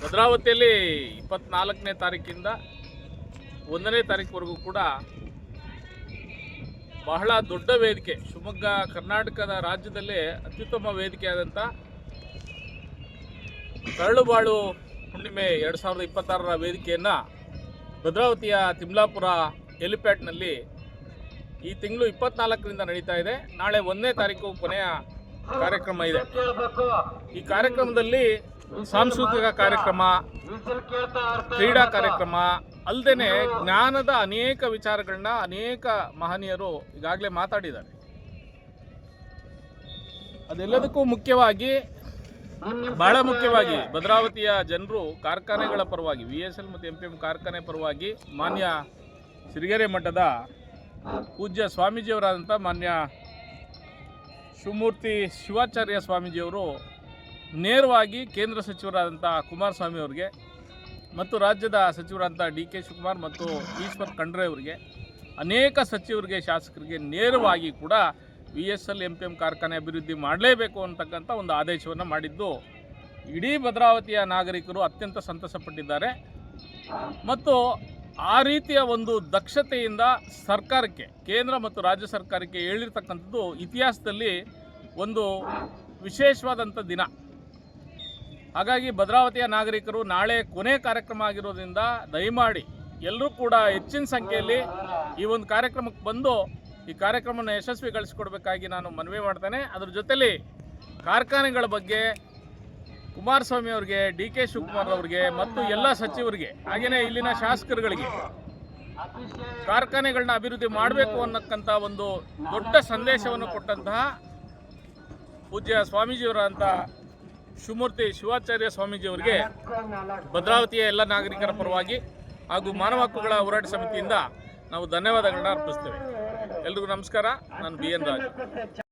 ಭದ್ರಾವತಿಯಲ್ಲಿ ಇಪ್ಪತ್ನಾಲ್ಕನೇ ತಾರೀಕಿಂದ ಒಂದನೇ ತಾರೀಕುವರೆಗೂ ಕೂಡ ಬಹಳ ದೊಡ್ಡ ವೇದಿಕೆ, ಶಿವಮೊಗ್ಗ, ಕರ್ನಾಟಕದ ರಾಜ್ಯದಲ್ಲೇ ಅತ್ಯುತ್ತಮ ವೇದಿಕೆಯಾದಂಥ ಕರಳುಬಾಳು ಹುಣ್ಣಿಮೆ ಎರಡು ಸಾವಿರದ ಇಪ್ಪತ್ತಾರರ ವೇದಿಕೆಯನ್ನು ಭದ್ರಾವತಿಯ ತಿಮ್ಲಾಪುರ ಹೆಲಿಪ್ಯಾಡ್ನಲ್ಲಿ ಈ ತಿಂಗಳು ಇಪ್ಪತ್ನಾಲ್ಕರಿಂದ ನಡೀತಾ ಇದೆ. ನಾಳೆ ಒಂದನೇ ತಾರೀಕು ಕೊನೆಯ ಕಾರ್ಯಕ್ರಮ ಇದೆ. ಈ ಕಾರ್ಯಕ್ರಮದಲ್ಲಿ ಸಾಂಸ್ಕೃತಿಕ ಕಾರ್ಯಕ್ರಮ, ಕ್ರೀಡಾ ಕಾರ್ಯಕ್ರಮ ಅಲ್ಲದೆ ಜ್ಞಾನದ ಅನೇಕ ವಿಚಾರಗಳನ್ನ ಅನೇಕ ಮಹನೀಯರು ಈಗಾಗಲೇ ಮಾತಾಡಿದ್ದಾರೆ. ಅದೆಲ್ಲದಕ್ಕೂ ಮುಖ್ಯವಾಗಿ, ಬಹಳ ಮುಖ್ಯವಾಗಿ ಭದ್ರಾವತಿಯ ಜನರು ಕಾರ್ಖಾನೆಗಳ ಪರವಾಗಿ ವಿ ಎಸ್ ಎಲ್ ಮತ್ತು ಎಂ ಪಿ ಎಂ ಕಾರ್ಖಾನೆ ಪರವಾಗಿ ಮಾನ್ಯ ಸಿರಿಗೆರೆ ಮಠದ ಪೂಜ್ಯ ಸ್ವಾಮೀಜಿಯವರಾದಂಥ ಮಾನ್ಯ ಶಿವಮೂರ್ತಿ ಶಿವಾಚಾರ್ಯ ಸ್ವಾಮೀಜಿಯವರು ನೇರವಾಗಿ ಕೇಂದ್ರ ಸಚಿವರಾದಂಥ ಕುಮಾರಸ್ವಾಮಿ ಅವರಿಗೆ ಮತ್ತು ರಾಜ್ಯದ ಸಚಿವರಾದಂಥ ಡಿ ಕೆ ಶಿವಕುಮಾರ್ ಮತ್ತು ಈಶ್ವರ್ ಖಂಡ್ರೆ ಅವರಿಗೆ, ಅನೇಕ ಸಚಿವರಿಗೆ, ಶಾಸಕರಿಗೆ ನೇರವಾಗಿ ಕೂಡ V S L M P M ಕಾರ್ಖಾನೆ ಅಭಿವೃದ್ಧಿ ಮಾಡಲೇಬೇಕು ಅಂತಕ್ಕಂಥ ಒಂದು ಆದೇಶವನ್ನು ಮಾಡಿದ್ದು, ಇಡೀ ಭದ್ರಾವತಿಯ ನಾಗರಿಕರು ಅತ್ಯಂತ ಸಂತಸಪಟ್ಟಿದ್ದಾರೆ. ಮತ್ತು ಆ ರೀತಿಯ ಒಂದು ದಕ್ಷತೆಯಿಂದ ಸರ್ಕಾರಕ್ಕೆ, ಕೇಂದ್ರ ಮತ್ತು ರಾಜ್ಯ ಸರ್ಕಾರಕ್ಕೆ ಹೇಳಿರ್ತಕ್ಕಂಥದ್ದು ಇತಿಹಾಸದಲ್ಲಿ ಒಂದು ವಿಶೇಷವಾದಂಥ ದಿನ. ಹಾಗಾಗಿ ಭದ್ರಾವತಿಯ ನಾಗರಿಕರು ನಾಳೆ ಕೊನೆ ಕಾರ್ಯಕ್ರಮ ಆಗಿರೋದ್ರಿಂದ ದಯಮಾಡಿ ಎಲ್ಲರೂ ಕೂಡ ಹೆಚ್ಚಿನ ಸಂಖ್ಯೆಯಲ್ಲಿ ಈ ಒಂದು ಕಾರ್ಯಕ್ರಮಕ್ಕೆ ಬಂದು ಈ ಕಾರ್ಯಕ್ರಮವನ್ನು ಯಶಸ್ವಿಗೊಳಿಸಿಕೊಡ್ಬೇಕಾಗಿ ನಾನು ಮನವಿ ಮಾಡ್ತೇನೆ. ಅದರ ಜೊತೆಯಲ್ಲಿ ಕಾರ್ಖಾನೆಗಳ ಬಗ್ಗೆ ಕುಮಾರಸ್ವಾಮಿ ಅವರಿಗೆ, ಡಿ ಕೆ ಶಿವಕುಮಾರ್ ಅವರಿಗೆ ಮತ್ತು ಎಲ್ಲ ಸಚಿವರಿಗೆ ಹಾಗೆಯೇ ಇಲ್ಲಿನ ಶಾಸಕರುಗಳಿಗೆ ಕಾರ್ಖಾನೆಗಳನ್ನ ಅಭಿವೃದ್ಧಿ ಮಾಡಬೇಕು ಅನ್ನಕ್ಕಂಥ ಒಂದು ದೊಡ್ಡ ಸಂದೇಶವನ್ನು ಕೊಟ್ಟಂತಹ ಪೂಜ್ಯ ಸ್ವಾಮೀಜಿಯವರಂಥ ಶಿವಮೂರ್ತಿ ಶಿವಾಚಾರ್ಯ ಸ್ವಾಮೀಜಿಯವರಿಗೆ ಭದ್ರಾವತಿಯ ಎಲ್ಲ ನಾಗರಿಕರ ಪರವಾಗಿ ಹಾಗೂ ಮಾನವ ಹಕ್ಕುಗಳ ಹೋರಾಟ ಸಮಿತಿಯಿಂದ ನಾವು ಧನ್ಯವಾದಗಳನ್ನ ಅರ್ಪಿಸ್ತೇವೆ. ಎಲ್ರಿಗೂ ನಮಸ್ಕಾರ. ನಾನು ಬಿ ಎನ್ ರಾಜು.